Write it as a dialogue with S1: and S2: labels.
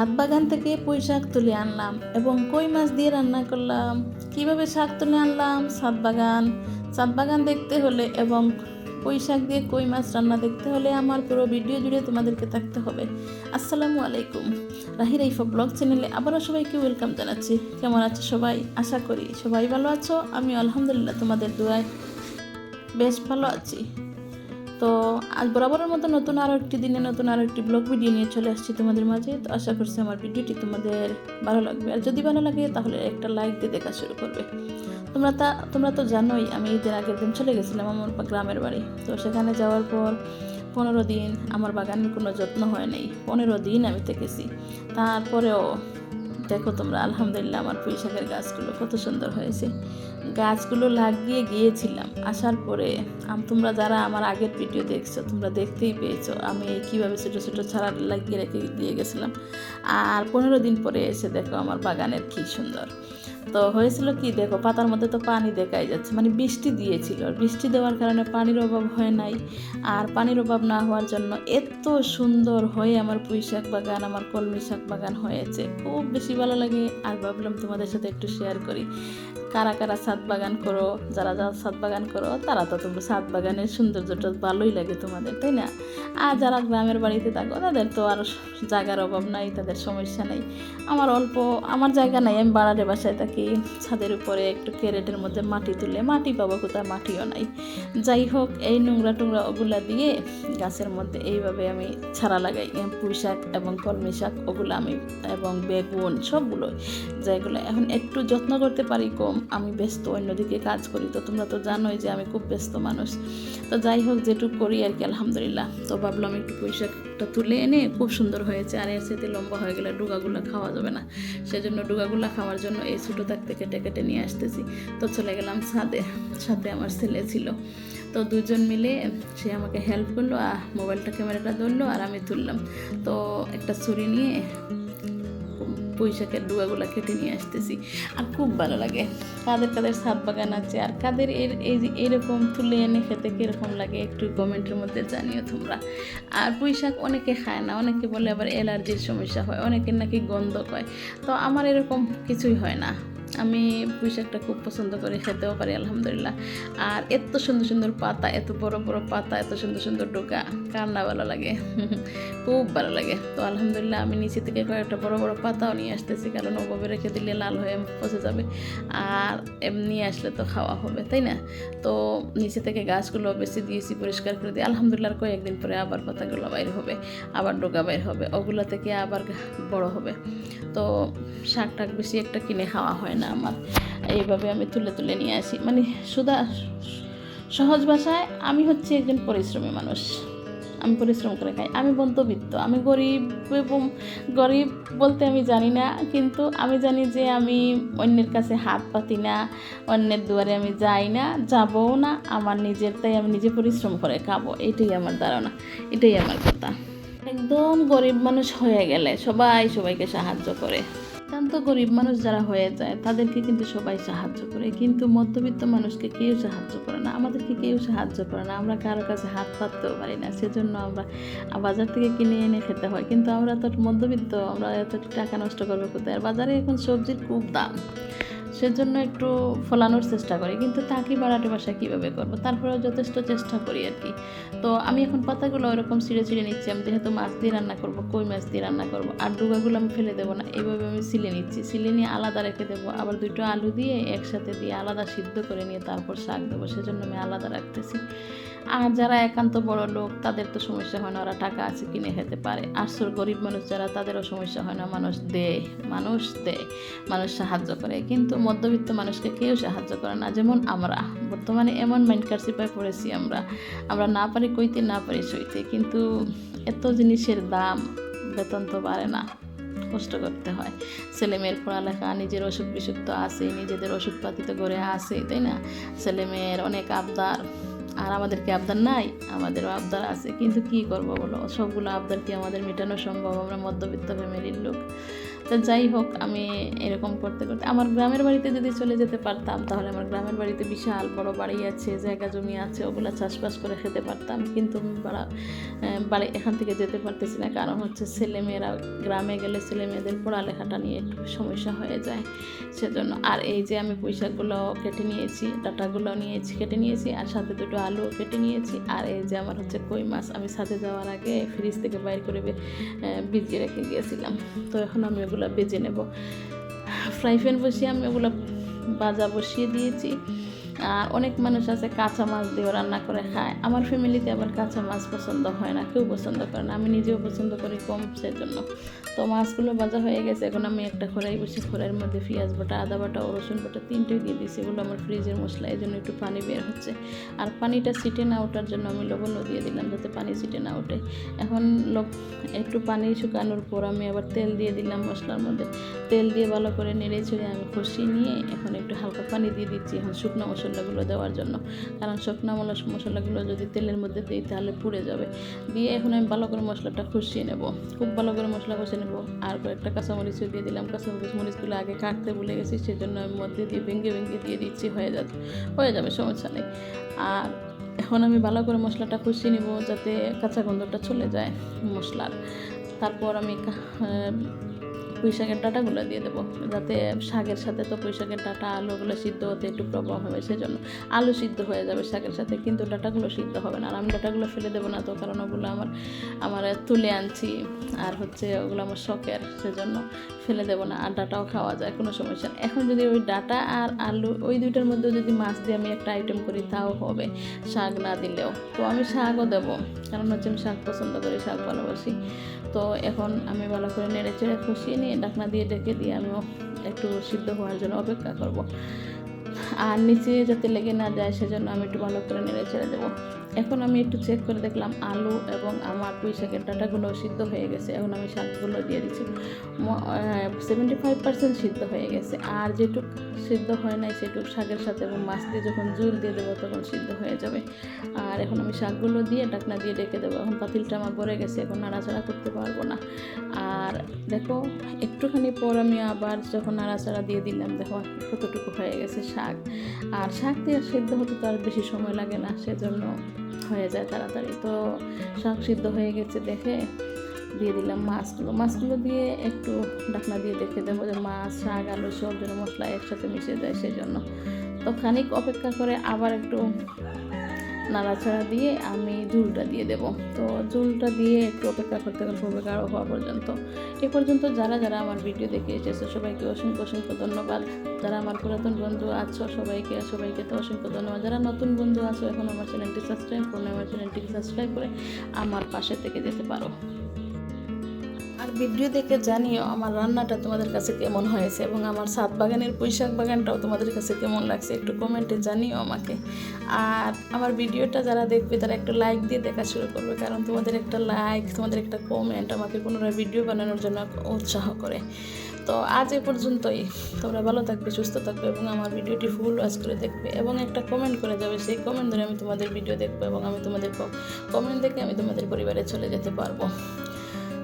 S1: সাত বাগান থেকে পুঁই শাক তুলে আনলাম এবং কই মাছ দিয়ে রান্না করলাম। কীভাবে শাক তুলে আনলাম? সাত বাগান সাত বাগান দেখতে হলে এবং পুঁই শাক দিয়ে কই মাছ রান্না দেখতে হলে আমার পুরো ভিডিও জুড়ে তোমাদেরকে থাকতে হবে। আসসালামু আলাইকুম। রাহির এইফা ব্লগ চ্যানেলে আবারও সবাইকে ওয়েলকাম জানাচ্ছি। কেমন আছো সবাই? আশা করি সবাই ভালো আছো। আমি আলহামদুলিল্লাহ তোমাদের দোয়ায় বেশ ভালো আছি। তো আজ বরাবরের মতো নতুন আরও একটি দিনে নতুন আরও একটি ব্লগ ভিডিও নিয়ে চলে আসছি তোমাদের মাঝে। তো আশা করছি আমার ভিডিওটি তোমাদের ভালো লাগবে। আর যদি ভালো লাগে, তাহলে একটা লাইক দিয়ে দেখা শুরু করবে। তোমরা তা তোমরা তো জানোই, আমি ঈদের আগের দিন চলে গেছিলাম আমার গ্রামের বাড়ি। তো সেখানে যাওয়ার পর পনেরো দিন আমার বাগানের কোনো যত্ন হয় নাই। পনেরো দিন আমি থেকেছি। তারপরেও দেখো তোমরা, আলহামদুলিল্লাহ আমার পুঁই শাকের গাছগুলো কত সুন্দর হয়েছে। গাছগুলো লাগিয়ে গিয়েছিলাম। আসার পরে তোমরা যারা আমার আগের ভিডিও দেখছ, তোমরা দেখতেই পেয়েছ, আমি কীভাবে ছোটো ছোটো ছাড়া লাগিয়ে রেখে দিয়ে গেছিলাম। আর পনেরো দিন পরে এসে দেখো আমার বাগানের কী সুন্দর। তো হয়েছিল কি, দেখো পাতার মধ্যে তো পানি দেখাই যাচ্ছে মানে বৃষ্টি দিয়েছিল। বৃষ্টি দেওয়ার কারণে পানির অভাব হয় নাই। আর পানির অভাব না হওয়ার জন্য এত সুন্দর হয়ে আমার পুঁই শাক বাগান, আমার কলমি শাক বাগান হয়েছে। খুব বেশি ভালো লাগে। আর ভাবলাম তোমাদের সাথে একটু শেয়ার করি। কারা কারা ছাদ বাগান করো, যারা যারা ছাদ বাগান করো, তারা তো তোমরা ছাদ বাগানের সৌন্দর্যটা ভালোই লাগে তোমাদের, তাই না? আর যারা গ্রামের বাড়িতে থাকো, তাদের তো আর জায়গার অভাব নাই, তাদের সমস্যা নেই। আমার অল্প, আমার জায়গা নাই, আমি বাড়ারে বাসায় থাকি, ছাদের উপরে একটু ক্যারেটের মধ্যে মাটি তুলে, মাটি পাবো কোথায়? মাটিও নাই। যাই হোক, এই নোংরা টোংরা ওগুলা দিয়ে গাছের মধ্যে এইভাবে আমি ছাড়া লাগাই পুঁই শাক এবং কলমি শাক, ওগুলো আমি এবং বেগুন সবগুলো যেগুলো এখন একটু যত্ন করতে পারি কম আমি ব্যস্ত, অন্যদিকে কাজ করি। তো তোমরা তো জানোই যে আমি খুব ব্যস্ত মানুষ। তো যাই হোক, যেটুকু করি আর কি, আলহামদুলিল্লাহ। তো ভাবলাম একটু শাকটা তুলে এনে খুব সুন্দর হয়েছে। আর এর সাথে লম্বা হয়ে গেলে ডুগাগুলো খাওয়া যাবে না। সেজন্য ডুগাগুলো খাওয়ার জন্য এই ছোটো থাকতে কেটে কেটে নিয়ে আসতেছি। তো চলে গেলাম ছাদে। সাথে আমার ছেলে ছিল। তো দুজন মিলে সে আমাকে হেল্প করল। আর মোবাইলটা ক্যামেরাটা ধরলো আর আমি তুললাম। তো একটা ছুরি নিয়ে পুঁই শাকের ডুয়াগুলো কেটে নিয়ে আসতেছি। আর খুব ভালো লাগে। কাদের কাদের ছাদ বাগান আছে আর কাদের এর এই যে এরকম তুলে এনে খেতে কীরকম লাগে একটু কমেন্টের মধ্যে জানিও তোমরা। আর পুঁই শাক অনেকে খায় না, অনেকে বলে আবার অ্যালার্জির সমস্যা হয়, অনেকের নাকি গন্ধ হয় তো আমার এরকম কিছুই হয় না। আমি পুঁই শাকটা খুব পছন্দ করি, খেতেও পারি, আলহামদুলিল্লাহ। আর এত সুন্দর সুন্দর পাতা, এত বড় বড় পাতা, এত সুন্দর সুন্দর ডোকা কার না ভালো লাগে, খুব ভালো লাগে। তো আলহামদুলিল্লাহ আমি নিচে থেকে কয়েকটা বড় বড় পাতাও নিয়ে আসতেছি, কারণ ওভাবে রেখে দিলে লাল হয়ে পচে যাবে, আর এমনি আসলে তো খাওয়া হবে, তাই না? তো নিচে থেকে গাছগুলো বেশি দিয়েছি, পরিষ্কার করে দিই আলহামদুলিল্লাহ কয়েকদিন পরে আবার পাতাগুলো বাইর হবে, আবার ডোকা বাইর হবে, ওগুলো থেকে আবার বড় হবে। তো শাক টাক বেশি একটা কিনে খাওয়া হয় না। আমার। এইভাবে আমি তুলে তুলে নিয়ে আসি। মানে সুদা সহজ ভাষায় আমি হচ্ছে একজন পরিশ্রমী মানুষ। আমি পরিশ্রম করে খাই। আমি মধ্যবিত্ত আমি গরিব এবং গরিব বলতে আমি জানি না, কিন্তু আমি জানি যে আমি অন্যের কাছে হাত পাতি না, অন্যের দুয়ারে আমি যাই না, যাবও না। আমার নিজের, তাই আমি নিজে পরিশ্রম করে খাব। এটাই আমার ধারণা। এটাই আমার কথা। একদম গরিব মানুষ হয়ে গেলে সবাই সবাইকে সাহায্য করে। একান্ত গরিব মানুষ যারা হয়ে যায়, তাদেরকে কিন্তু সবাই সাহায্য করে। কিন্তু মধ্যবিত্ত মানুষকে কেউ সাহায্য করে না। আমাদেরকে কেউ সাহায্য করে না। আমরা কারও কাছে হাত পাততেও পারি না। সেজন্য আমরা বাজার থেকে কিনে এনে খেতে হয়। কিন্তু আমরা তো মধ্যবিত্ত, আমরা এত টাকা নষ্ট করব কোথায়? আর বাজারে এখন সবজির খুব দাম। সেজন্য একটু ফলানোর চেষ্টা করি, কিন্তু তাকে বাড়াতে বাসা কীভাবে করব? তারপরেও যথেষ্ট চেষ্টা করি আর কি। তো আমি এখন পাতাগুলো ওরকম ছিঁড়ে ছিঁড়ে নিচ্ছি, আমি যেহেতু মাছ দিয়ে রান্না করব, কই মাছ দিয়ে রান্না করব, আর ডুগাগুলো আমি ফেলে দেবো না, এইভাবে আমি সিলে নিচ্ছি। সিলে নিয়ে আলাদা রেখে দেবো, আবার দুটো আলু দিয়ে একসাথে দিয়ে আলাদা সিদ্ধ করে নিয়ে তারপর শাক দেবো, সেজন্য আমি আলাদা রাখতেছি। আর যারা একান্ত বড় লোক, তাদের তো সমস্যা হয় না, ওরা টাকা আছে কিনে খেতে পারে। আর গরিব মানুষ যারা, তাদেরও সমস্যা হয় না, মানুষ দেয় মানুষ দেয়, মানুষ সাহায্য করে। কিন্তু মধ্যবিত্ত মানুষকে কেউ সাহায্য করে না, যেমন আমরা। বর্তমানে এমন মাইন্ড কার্সিপায় পড়েছি আমরা। আমরা না পারি কইতে, না পারি সইতে, কিন্তু এত জিনিসের দাম বেতন তো বাড়ে না, কষ্ট করতে হয়। ছেলে মেয়ের পড়ালেখা, নিজের অসুখ বিসুখ তো আছেই, নিজেদের ওষুধপাতি তো ঘরে আছেই, তাই না? ছেলে মেয়ের অনেক আবদার আর আমাদের কি আবদার নাই আমাদের আবদার আছে, কিন্তু কি করব বলো? সবগুলো আবদার কি আমাদের মেটানো সম্ভব? আমরা মধ্যবিত্ত ফ্যামিলির লোক। তো যাই হোক, আমি এরকম করতে করতে, আমার গ্রামের বাড়িতে যদি চলে যেতে পারতাম, তাহলে আমার গ্রামের বাড়িতে বিশাল বড় বাড়ি আছে, জায়গা জমি আছে, ওগুলো চাষবাস করে খেতে পারতাম। কিন্তু বাড়া এখান থেকে যেতে পারতেছি না, কারণ হচ্ছে ছেলেমেয়েরা, গ্রামে গেলে ছেলে মেয়েদের পড়ালেখাটা নিয়ে একটু সমস্যা হয়ে যায়। সেজন্য আর এই যে আমি পুঁইশাকগুলো কেটে নিয়েছি, ডাটাগুলো নিয়েছি, কেটে নিয়েছি, আর সাথে দুটো আলুও কেটে নিয়েছি, আর এই যে আমার হচ্ছে কই মাছ, আমি সাথে যাওয়ার আগে ফ্রিজ থেকে বাইর করে ভিজিয়ে রেখে গিয়েছিলাম। তো এখন আমি ওগুলো বেজে নেব। ফ্রাই প্যান বসিয়ে আমি ওগুলো বাজা বসিয়ে দিয়েছি। আর অনেক মানুষ আছে কাঁচা মাছ দিয়েও রান্না করে খায়। আমার ফ্যামিলিতে আবার কাঁচা মাছ পছন্দ হয় না, কেউ পছন্দ করে না। আমি নিজেও পছন্দ করি কম সেজন্য। তো মাছগুলো ভাজা হয়ে গেছে, এখন আমি একটা খড়াই বসে খড়াইয়ের মধ্যে পেঁয়াজ বাটা, আদা বাটা, রসুন বাটা তিনটে দিয়ে দিয়েছি। এগুলো আমার ফ্রিজের মশলা এই জন্য একটু পানি বের হচ্ছে। আর পানিটা ছিটে না ওঠার জন্য আমি লবণও দিয়ে দিলাম যাতে পানি ছিটে না ওঠে। এখন একটু পানি শুকানোর পর আমি আবার তেল দিয়ে দিলাম মশলার মধ্যে। তেল দিয়ে ভালো করে নেড়ে ছেড়ে আমি কষিয়ে নিয়ে এখন একটু হালকা পানি দিয়ে দিচ্ছি। এখন শুকনো মশলাগুলো দেওয়ার জন্য। কারণ শুকনো মশলা মশলাগুলো যদি তেলের মধ্যে দিই তাহলে পুড়ে যাবে। দিয়ে এখন আমি ভালো করে মশলাটা কষিয়ে নেব। খুব ভালো করে মশলা কষিয়ে নেব। আর কয়েকটা কাঁচামরিচও দিয়ে দিলাম। কাঁচামরিচ মরিচগুলো আগে কাটতে ভুলে গেছি, সেজন্য আমি মধ্যে দিয়ে ভেঙে ভেঙে দিয়ে দিচ্ছি। হয়ে যাবে হয়ে যাবে, সমস্যা নেই। আর এখন আমি ভালো করে মশলাটা কষিয়ে নেব যাতে কাঁচা গন্ধটা চলে যায় মশলার। তারপর আমি পুঁই শাকের ডাঁটাগুলো দিয়ে দেবো, যাতে শাকের সাথে তো পুঁই শাকের ডাঁটা, আলুগুলো সিদ্ধ হতে একটু প্রবলেম হবে, সেজন্য আলু সিদ্ধ হয়ে যাবে শাকের সাথে, কিন্তু ডাঁটাগুলো সিদ্ধ হবে না। আর আমি ডাঁটাগুলো ফেলে দেবো না তো, কারণ ওগুলো আমার আমার তুলে আনছি, আর হচ্ছে ওগুলো আমার শখের, সেজন্য ফেলে দেবো না, আর ডাটাও খাওয়া যায়, কোনো সমস্যা নেই। এখন যদি ওই ডাটা আর আলু, ওই দুইটার মধ্যে যদি মাছ দিয়ে আমি একটা আইটেম করি, তাও হবে, শাক না দিলেও। তো আমি শাকও দেবো, কারণ হচ্ছে আমি শাক পছন্দ করি, শাক ভালোবাসি। তো এখন আমি ভালো করে নেড়ে চেড়ে খুশি নিয়ে ডাকনা দিয়ে ডেকে দিয়ে আমিও একটু সিদ্ধ হওয়ার জন্য অপেক্ষা করব। আর নিচে যাতে লেগে না যায়, সেজন্য আমি একটু ভালো করে নেড়ে ছেড়ে দেবো। এখন আমি একটু চেক করে দেখলাম আলু এবং আমার পুঁই শাকের ডাটাগুলো সিদ্ধ হয়ে গেছে। এখন আমি শাকগুলো দিয়ে দিচ্ছি। সেভেন্টি ফাইভ পার্সেন্ট সিদ্ধ হয়ে গেছে। আর যেটুক সিদ্ধ হয় নাই সেটুক শাকের সাথে এবং মাছ দিয়ে যখন জুল দিয়ে দেবো তখন সিদ্ধ হয়ে যাবে। আর এখন আমি শাকগুলো দিয়ে ডাকনা দিয়ে ডেকে দেবো। এখন পাতিলটা আমার ভরে গেছে, এখন নাড়াচাড়া করতে পারব না। আর দেখো, একটুখানি পর আমি আবার যখন নাড়াচাড়া দিয়ে দিলাম, দেখো কতটুকু হয়ে গেছে শাক। আর শাক দিয়ে সিদ্ধ হতে তো আর বেশি সময় লাগে না, সেজন্য হয়ে যায় তাড়াতাড়ি। তো শাক সিদ্ধ হয়ে গেছে দেখে দিয়ে দিলাম মাছগুলো। মাছগুলো দিয়ে একটু ঢাকনা দিয়ে দেখে দেবো যে মাছ, শাক, আলু সব যেন মশলা একসাথে মিশে যায় সেই জন্য তো খানিক অপেক্ষা করে আবার একটু নাড়াচাড়া দিয়ে আমি ঝুলটা দিয়ে দেব। তো ঝুলটা দিয়ে একটু অপেক্ষা করতে হবে গাঢ় হওয়া পর্যন্ত। এ পর্যন্ত যারা যারা আমার ভিডিও দেখে এসেছে, সবাইকে অসংখ্য অসংখ্য ধন্যবাদ। যারা আমার পুরাতন বন্ধু আছো, সবাইকে সবাইকে তো অসংখ্য ধন্যবাদ। যারা নতুন বন্ধু আছো, এখন আমার চ্যানেলটি সাবস্ক্রাইব করুন আমার চ্যানেলটিকে সাবস্ক্রাইব করে আমার পাশে থেকে যেতে পারো। আর ভিডিও দেখে জানিও আমার রান্নাটা তোমাদের কাছে কেমন হয়েছে এবং আমার সাত বাগানের পুঁইশাক বাগানটাও তোমাদের কাছে কেমন লাগছে একটু কমেন্টে জানিও আমাকে। আর আমার ভিডিওটা যারা দেখবে তারা একটু লাইক দিয়ে দেখা শুরু করবে, কারণ তোমাদের একটা লাইক তোমাদের একটা কমেন্ট আমাকে পুনরায় ভিডিও বানানোর জন্য উৎসাহ করে। তো আজ এ পর্যন্তই। তোমরা ভালো থাকবে, সুস্থ থাকবে এবং আমার ভিডিওটি ফুল ওয়াচ করে দেখবে এবং একটা কমেন্ট করে যাবে, সেই কমেন্ট ধরে আমি তোমাদের ভিডিও দেখব এবং আমি তোমাদের কমেন্ট দেখে আমি তোমাদের পরিবারে চলে যেতে পারব।